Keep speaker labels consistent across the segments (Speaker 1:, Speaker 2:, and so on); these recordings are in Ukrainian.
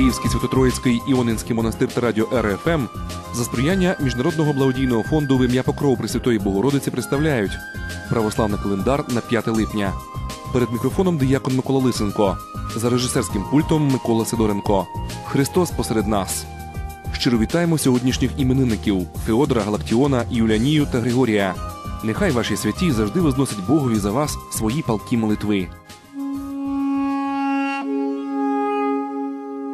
Speaker 1: Київський Святотроїцький Іонинський монастир та радіо РФМ за сприяння Міжнародного благодійного фонду в ім'я Покров Пресвятої Богородиці представляють православний календар на 5 липня. Перед мікрофоном диякон Микола Лисенко, за режисерським пультом Микола Сидоренко. Христос посеред нас. Щиро вітаємо сьогоднішніх іменинників Феодора, Галактіона, Юлянію та Григорія. Нехай ваші святі завжди возносять Богові за вас свої палкі молитви.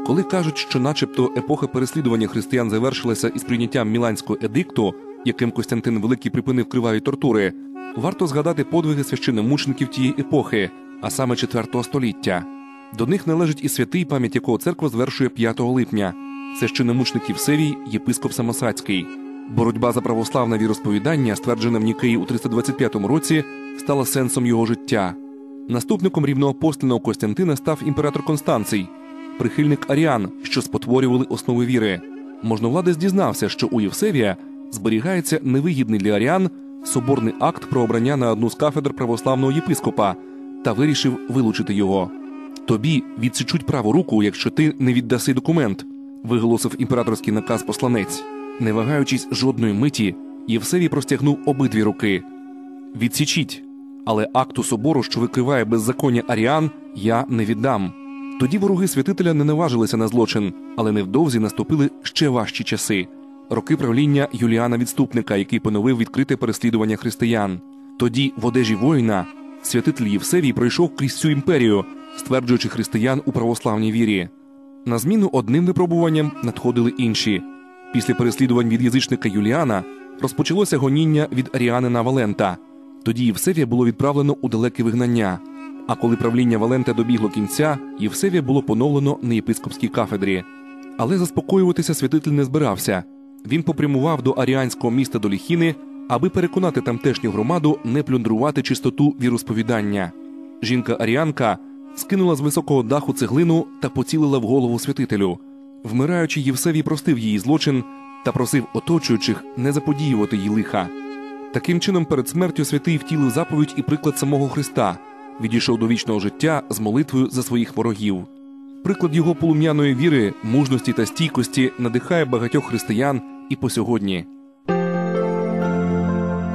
Speaker 1: Коли кажуть, що, начебто, епоха переслідування християн завершилася із прийняттям Міланського едикту, яким Костянтин Великий припинив криваві тортури, варто згадати подвиги священномучеників тієї епохи, а саме IV століття. До них належить і святий, пам'ять якого церква звершує 5 липня. Священномучник Євсевій, єпископ Самосацький. Боротьба за православне віросповідання, стверджене в Нікеї у 325 році, стала сенсом його життя. Наступником рівноапостольного Костянтина став імператор Констанцій, прихильник аріан, що спотворювали основи віри. Можновладець дізнався, що у Євсевія зберігається невигідний для аріан соборний акт про обрання на одну з кафедр православного єпископа та вирішив вилучити його. Тобі відсічуть праву руку, якщо ти не віддаси документ, виголосив імператорський наказ посланець. Не вагаючись жодної миті, Євсевій простягнув обидві руки. Відсічіть, але акту собору, що викриває беззаконня аріан, я не віддам. Тоді вороги святителя не наважилися на злочин, але невдовзі наступили ще важчі часи роки правління Юліана Відступника, який поновив відкрите переслідування християн. Тоді, в одежі воїна, святитель Євсевій пройшов крізь всю імперію, стверджуючи християн у православній вірі. На зміну одним випробуванням надходили інші. Після переслідувань від язичника Юліана розпочалося гоніння від аріанина Валента. Тоді Євсевія було відправлено у далеке вигнання. А коли правління Валента добігло кінця, Євсевія було поновлено на єпископській кафедрі. Але заспокоюватися святитель не збирався. Він попрямував до аріанського міста Доліхіни, аби переконати тамтешню громаду не плюндрувати чистоту віросповідання. Жінка Аріанка скинула з високого даху цеглину та поцілила в голову святителю. Вмираючи, Євсевій простив її злочин та просив оточуючих не заподіювати їй лиха. Таким чином, перед смертю святий втілив заповідь і приклад самого Христа, відійшов до вічного життя з молитвою за своїх ворогів. Приклад його полум'яної віри, мужності та стійкості надихає багатьох християн і по сьогодні.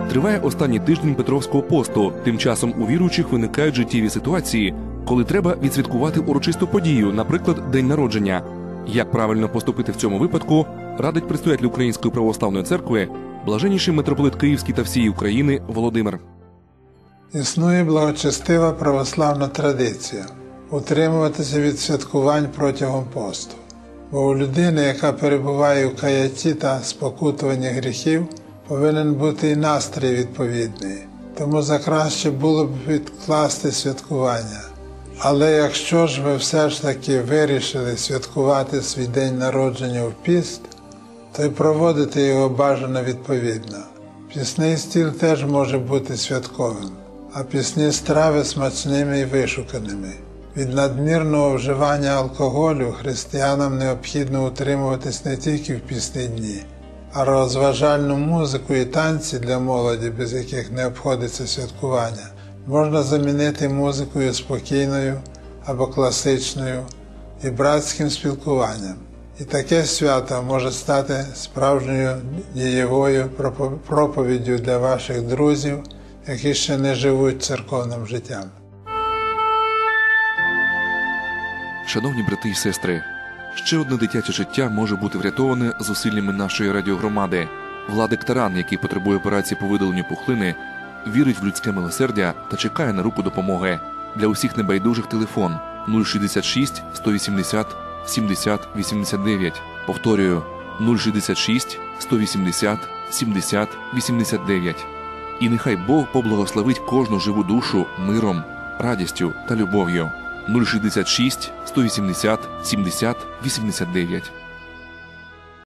Speaker 1: Триває останній тиждень Петровського посту. Тим часом у віруючих виникають життєві ситуації, коли треба відсвяткувати урочисту подію, наприклад, день народження. Як правильно поступити в цьому випадку, радить предстоятель Української православної церкви, блаженніший митрополит Київський та всієї України Володимир.
Speaker 2: Існує благочестива православна традиція утримуватися від святкувань протягом посту. Бо у людини, яка перебуває у каяті та спокутуванні гріхів, повинен бути і настрій відповідний. Тому закраще було б відкласти святкування. Але якщо ж ви все ж таки вирішили святкувати свій день народження в піст, то й проводити його бажано відповідно. Пісний стіл теж може бути святковим, а пісні страви смачними і вишуканими. Від надмірного вживання алкоголю християнам необхідно утримуватись не тільки в пісні дні, а розважальну музику і танці для молоді, без яких не обходиться святкування, можна замінити музикою спокійною або класичною і братським спілкуванням. І таке свято може стати справжньою дієвою проповіддю для ваших друзів, які ще не живуть церковним життям.
Speaker 1: Шановні брати і сестри, ще одне дитяче життя може бути врятоване зусиллями нашої радіогромади. Владик Таран, який потребує операції по видаленню пухлини, вірить в людське милосердя та чекає на руку допомоги. Для усіх небайдужих телефон 066 180 70 89. Повторюю 066 180 70 89. І нехай Бог поблагословить кожну живу душу миром, радістю та любов'ю. 066 180 70 89.